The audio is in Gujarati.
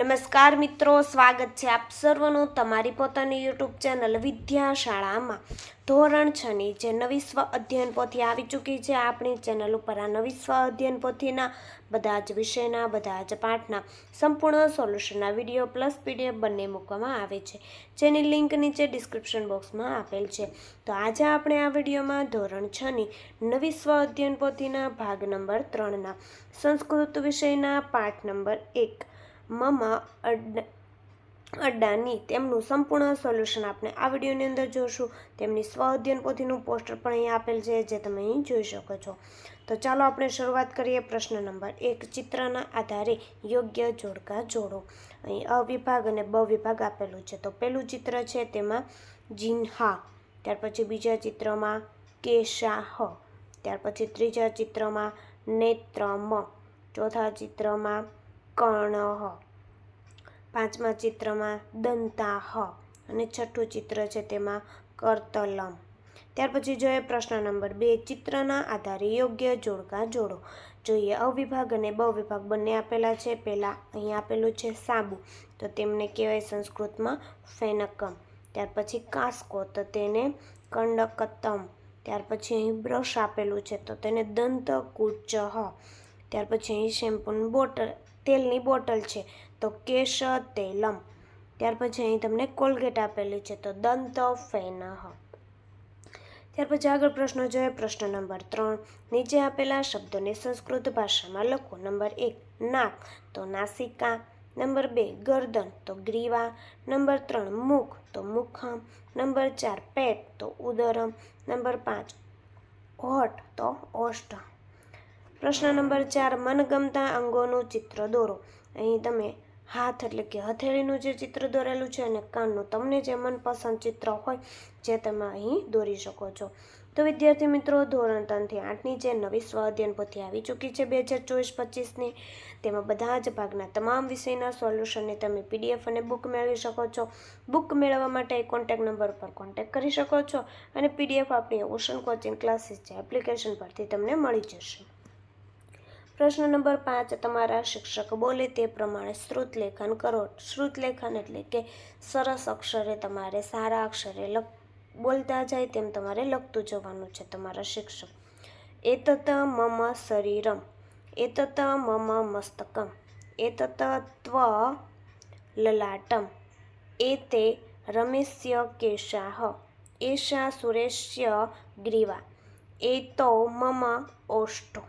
નમસ્કાર મિત્રો, સ્વાગત છે આપ સર્વનું તમારી પોતાની યુટ્યુબ ચેનલ વિદ્યાશાળામાં. ધોરણ છની જે નવી સ્વ અધ્યયન પોથી આવી ચૂકી છે આપણી ચેનલ ઉપર આ નવી સ્વ અધ્યયન પોથીના બધા જ વિષયના, બધા જ પાઠના સંપૂર્ણ સોલ્યુશનના વીડિયો પ્લસ પીડીએફ બંને મૂકવામાં આવે છે, જેની લિંક નીચે ડિસ્ક્રિપ્શન બોક્સમાં આપેલ છે. તો આજે આપણે આ વિડીયોમાં ધોરણ છની નવી સ્વ અધ્યયન પોથીના ભાગ નંબર ત્રણના સંસ્કૃત વિષયના પાઠ નંબર એક મમ અડ, અડ્ડાની તેમનું સંપૂર્ણ સોલ્યુશન આપણે આ વિડીયોની અંદર જોશું. તેમની સ્વ અધ્યયન પોથીનું પોસ્ટર પણ અહીં આપેલ છે, જે તમે અહીં જોઈ શકો છો. તો ચાલો આપણે શરૂઆત કરીએ પ્રશ્ન નંબર એક, ચિત્રના આધારે યોગ્ય જોડકા જોડો. અહીં અ વિભાગ અને બ વિભાગ આપેલું છે. તો પેલું ચિત્ર છે તેમાં જીન્હા ત્યાર પછી બીજા ચિત્રમાં કેશાહ ત્યાર પછી ત્રીજા ચિત્રમાં નેત્રમ, ચોથા ચિત્રમાં કર્ણહ પાંચમા ચિત્રમાં દંતાહ અને છઠ્ઠું ચિત્ર છે તેમાં કર્તલમ. ત્યાર પછી જોઈએ પ્રશ્ન નંબર બે, ચિત્રના આધારે યોગ્ય જોડકા જોડો. જોઈએ અવિભાગ અને બ વિભાગ બંને આપેલા છે. પહેલાં અહીં આપેલું છે સાબુ, તો તેમને કહેવાય સંસ્કૃતમાં ફેનકમ. ત્યાર પછી કાસ્કો, તો તેને કંડકતમ. ત્યાર પછી અહીં બ્રશ આપેલું છે, તો તેને દંત કુચહ ત્યાર પછી અહીં શેમ્પૂની બોટલ તેલની બોટલ છે, તો કેશ તેલમ. ત્યાર પછી અહીં તમને કોલગેટ આપેલી છે, તો દંત ફેનહ. ત્યાર પછી આગળ પ્રશ્નો જોઈએ, પ્રશ્ન નંબર ત્રણ. નીચે આપેલા શબ્દોને સંસ્કૃત ભાષામાં લખો. નંબર એક, નાક, તો નાસિકા. નંબર બે, ગરદન, તો ગ્રીવા. નંબર ત્રણ, મુખ, તો મુખમ. નંબર ચાર, પેટ, તો ઉદરમ. નંબર પાંચ, હોઠ, તો ઓષ્ઠ. પ્રશ્ન નંબર ચાર, મનગમતા અંગોનું ચિત્ર દોરો. અહીં તમે હાથ એટલે કે હથેળીનું જે ચિત્ર દોરેલું છે અને કાનનું, તમને જે મનપસંદ ચિત્ર હોય જે તમે અહીં દોરી શકો છો. તો વિદ્યાર્થી મિત્રો, ધોરણ ત્રણથી આઠની જે નવી સ્વ અધ્યયન પોથી આવી ચૂકી છે બે હજાર ચોવીસ પચીસની, તેમાં બધા જ ભાગના તમામ વિષયના સોલ્યુશનને તમે પીડીએફ અને બુક મેળવી શકો છો. બુક મેળવવા માટે કોન્ટેક્ટ નંબર પર કોન્ટેક્ટ કરી શકો છો અને પીડીએફ આપણી ઓશન કોચિંગ ક્લાસીસ છે એપ્લિકેશન પરથી તમને મળી જશે. પ્રશ્ન નંબર પાંચ, તમારા શિક્ષક બોલે તે પ્રમાણે શ્રુત લેખન કરો. શ્રુત લેખન એટલે કે સરસ અક્ષરે તમારે સારા અક્ષરે લખ, બોલતા જાય તેમ તમારે લખતું જવાનું છે તમારા શિક્ષક. એતત મમ શરીરમ, એતત મમ મસ્તકમ, એતત ત્વ લલાટમ, એતે રમેશ્ય કેશાહ, એષા સુરેશ્ય ગ્રીવા, એતો મમ ઓષ્ઠો.